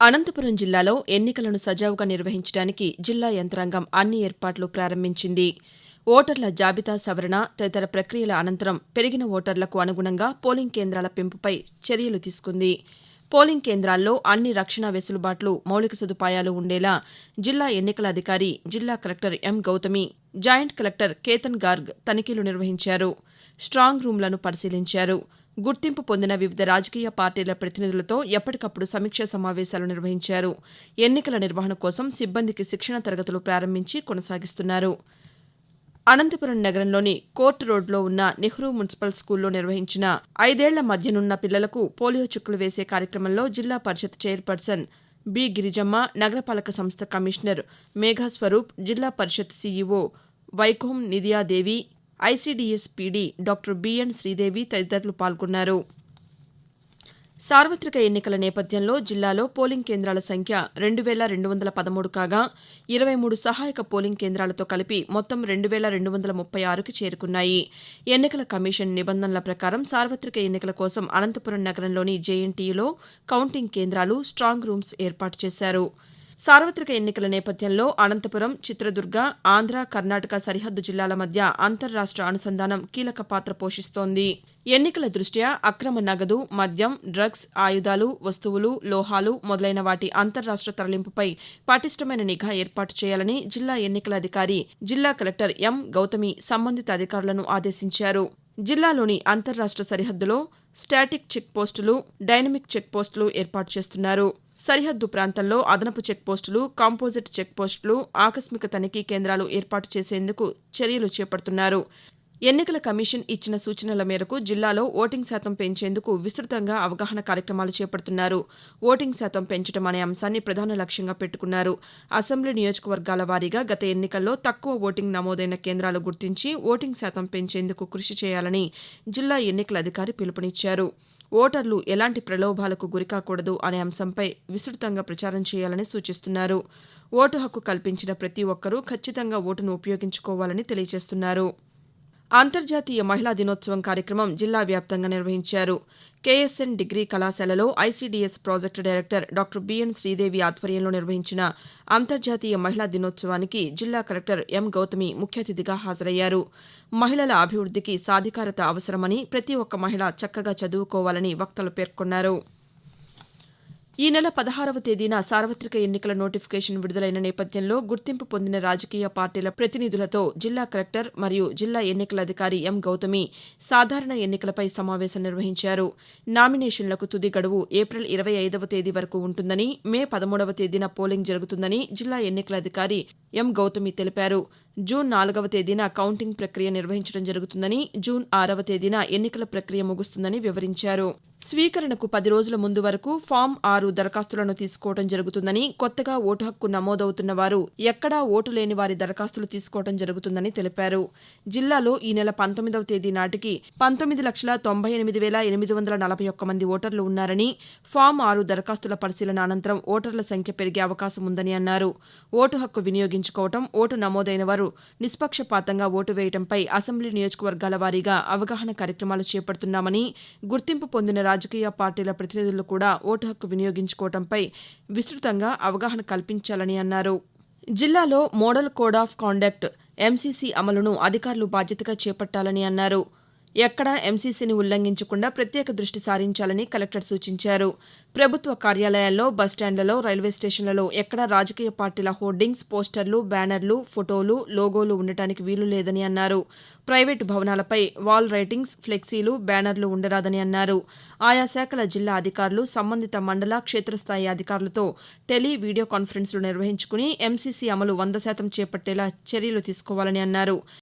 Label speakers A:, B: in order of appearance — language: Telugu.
A: అనంతపురం జిల్లాలో ఎన్నికలను సజావుగా నిర్వహించడానికి జిల్లా యంత్రాంగం అన్ని ఏర్పాట్లు ప్రారంభించింది. ఓటర్ల జాబితా సవరణ తదితర ప్రక్రియల అనంతరం పెరిగిన ఓటర్లకు అనుగుణంగా పోలింగ్ కేంద్రాల పెంపుపై చర్యలు తీసుకుంది. పోలింగ్ కేంద్రాల్లో అన్ని రక్షణ వెసులుబాట్లు మౌలిక సదుపాయాలు ఉండేలా జిల్లా ఎన్నికల అధికారి జిల్లా collector M Gautami joint collector Ketan Garg తనిఖీలు నిర్వహించారు. స్టాంగ్ రూంలను పరిశీలించారు. గుర్తింపు పొందిన వివిధ రాజకీయ పార్టీల ప్రతినిధులతో ఎప్పటికప్పుడు సమీక్షా సమావేశాలు నిర్వహించారు. ఎన్నికల నిర్వహణ కోసం సిబ్బందికి శిక్షణ తరగతులు ప్రారంభించి కొనసాగిస్తున్నారు. అనంతపురం నగరంలోని కోర్టు రోడ్లో ఉన్న నెహ్రూ మున్సిపల్ స్కూల్లో నిర్వహించిన ఐదేళ్ళ మధ్యనున్న పిల్లలకు పోలియో చుక్కలు వేసే కార్యక్రమంలో జిల్లా పరిషత్ చైర్పర్సన్ బి. గిరిజమ్మ నగరపాలక సంస్థ commissioner Megha Swaroop Zilla Parishad CEO Vaikom Nidhiya Devi ICDS PD doctor BN Sridevi తదితరులు పాల్గొన్నారు. సార్వత్రిక ఎన్నికల నేపథ్యంలో జిల్లాలో పోలింగ్ కేంద్రాల సంఖ్య రెండు వేల రెండు వందల పదమూడు కాగా ఇరవై మూడు సహాయక పోలింగ్ కేంద్రాలతో కలిపి మొత్తం రెండు వేల రెండు వందల ముప్పై ఆరుకి చేరుకున్నాయి. ఎన్నికల కమిషన్ నిబంధనల ప్రకారం సార్వత్రిక ఎన్నికల కోసం అనంతపురం నగరంలోని జేఎన్టీయూలో కౌంటింగ్ కేంద్రాలు స్టాంగ్ రూమ్స్ ఏర్పాటు చేశారు. సార్వత్రిక ఎన్నికల నేపథ్యంలో అనంతపురం చిత్రదుర్గ ఆంధ్ర కర్ణాటక సరిహద్దు జిల్లాల మధ్య అంతర్రాష్ట్ర అనుసంధానం కీలక పాత్ర పోషిస్తోంది. ఎన్నికల దృష్ట్యా అక్రమ నగదు మద్యం డ్రగ్స్ ఆయుధాలు వస్తువులు లోహాలు మొదలైన వాటి అంతర్రాష్ట్ర తరలింపుపై పటిష్టమైన నిఘా ఏర్పాటు చేయాలని జిల్లా ఎన్నికల అధికారి జిల్లా కలెక్టర్ ఎం. గౌతమి సంబంధిత అధికారులను ఆదేశించారు. జిల్లాలోని అంతర్రాష్ట్ర సరిహద్దులో స్టాటిక్ చెక్ పోస్టులు డైనమిక్ చెక్ పోస్టులు ఏర్పాటు చేస్తున్నారు. సరిహద్దు ప్రాంతంలో అదనపు చెక్పోస్టులు కాంపోజిట్ చెక్పోస్టులు ఆకస్మిక తనిఖీ కేంద్రాలు ఏర్పాటు చేసేందుకు చర్యలు చేపడుతున్నారు. ఎన్నికల కమిషన్ ఇచ్చిన సూచనల మేరకు జిల్లాలో ఓటింగ్ శాతం పెంచేందుకు విస్తృతంగా అవగాహన కార్యక్రమాలు చేపడుతున్నారు. ఓటింగ్ శాతం పెంచడం అనే అంశాన్ని ప్రధాన లక్ష్యంగా పెట్టుకున్నారు. అసెంబ్లీ నియోజకవర్గాల వారీగా గత ఎన్నికల్లో తక్కువ ఓటింగ్ నమోదైన కేంద్రాలు గుర్తించి ఓటింగ్ శాతం పెంచేందుకు కృషి చేయాలని జిల్లా ఎన్నికల అధికారి పిలుపునిచ్చారు. ఓటర్లు ఎలాంటి ప్రలోభాలకు గురికాకూడదు అనే అంశంపై విస్తృతంగా ప్రచారం చేయాలని సూచిస్తున్నారు. ఓటు హక్కు కల్పించిన ప్రతి ఒక్కరూ ఖచ్చితంగా ఓటును ఉపయోగించుకోవాలని తెలియజేస్తున్నారు. అంతర్జాతీయ మహిళా దినోత్సవం కార్యక్రమం జిల్లా వ్యాప్తంగా నిర్వహించారు. కేఎస్ఎన్ డిగ్రీ కళాశాలలో ICDS project director doctor BN Sridevi ఆధ్వర్యంలో నిర్వహించిన అంతర్జాతీయ మహిళా దినోత్సవానికి జిల్లా కలెక్టర్ ఎం గౌతమి ముఖ్య అతిథిగా హాజరయ్యారు. మహిళల అభివృద్ధికి సాధికారత అవసరమని ప్రతి ఒక్క మహిళ చక్కగా చదువుకోవాలని వక్తలు పేర్కొన్నారు. ఈ నెల పదహారవ తేదీన సార్వత్రిక ఎన్నికల నోటిఫికేషన్ విడుదలైన నేపథ్యంలో గుర్తింపు పొందిన రాజకీయ పార్టీల ప్రతినిధులతో జిల్లా కలెక్టర్ మరియు జిల్లా ఎన్నికల అధికారి ఎం గౌతమి సాధారణ ఎన్నికలపై సమావేశం నిర్వహించారు. నామినేషన్లకు తుది గడువు ఏప్రిల్ ఇరవై ఐదవ తేదీ వరకు ఉంటుందని మే పదమూడవ తేదీన పోలింగ్ జరుగుతుందని జిల్లా ఎన్నికల అధికారి ఎం గౌతమి తెలిపారు. జూన్ నాలుగవ తేదీన కౌంటింగ్ ప్రక్రియ నిర్వహించడం జరుగుతుందని జూన్ ఆరవ తేదీన ఎన్నికల ప్రక్రియ ముగుస్తుందని వివరించారు. స్వీకరణకు పది రోజుల ముందు వరకు ఫామ్ ఆరు దరఖాస్తులను తీసుకోవడం జరుగుతుందని కొత్తగా ఓటు హక్కు నమోదవుతున్న వారు ఎక్కడా ఓటు లేని వారి దరఖాస్తులు తీసుకోవడం జరుగుతుందని తెలిపారు. జిల్లాలో ఈ నెల పంతొమ్మిదవ తేదీ నాటికి పంతొమ్మిది లక్షల తొంభై ఎనిమిది వేల ఎనిమిది వందల నలభై ఒక్క మంది ఓటర్లు ఉన్నారని ఫామ్ ఆరు దరఖాస్తుల పరిశీలన అనంతరం ఓటర్ల సంఖ్య పెరిగే అవకాశం ఉందని అన్నారు. ఓటు హక్కు వినియోగించుకోవటం ఓటు నమోదైన వారు నిష్పక్షపాతంగా ఓటు వేయడంపై అసెంబ్లీ నియోజకవర్గాల వారీగా అవగాహన కార్యక్రమాలు చేపడుతున్నామని గుర్తింపు పొందిన రాజకీయ పార్టీల ప్రతినిధులు కూడా ఓటు హక్కు వినియోగించుకోవడంపై విస్తృతంగా అవగాహన కల్పించాలని అన్నారు. జిల్లాలో model code of conduct MCC అమలును అధికారులు బాధ్యతగా చేపట్టాలని అన్నారు. ఎక్కడా ఎంసీసీని ఉల్లంఘించకుండా ప్రత్యేక దృష్టి సారించాలని కలెక్టర్ సూచించారు. ప్రభుత్వ కార్యాలయాల్లో బస్టాండ్లలో రైల్వే స్టేషన్లలో ఎక్కడా రాజకీయ పార్టీల హోర్డింగ్స్ పోస్టర్లు బ్యానర్లు ఫోటోలు లోగోలు ఉండటానికి వీలు లేదని అన్నారు. ప్రైవేటు భవనాలపై వాల్ రైటింగ్స్ ఫ్లెక్సీలు బ్యానర్లు ఉండరాదని అన్నారు. ఆయా శాఖల జిల్లా అధికారులు సంబంధిత మండల క్షేత్రస్థాయి అధికారులతో టెలి వీడియో కాన్ఫరెన్స్లు నిర్వహించుకుని ఎంసీసీ అమలు వంద శాతం చేపట్టేలా చర్యలు తీసుకోవాలని అన్నారు.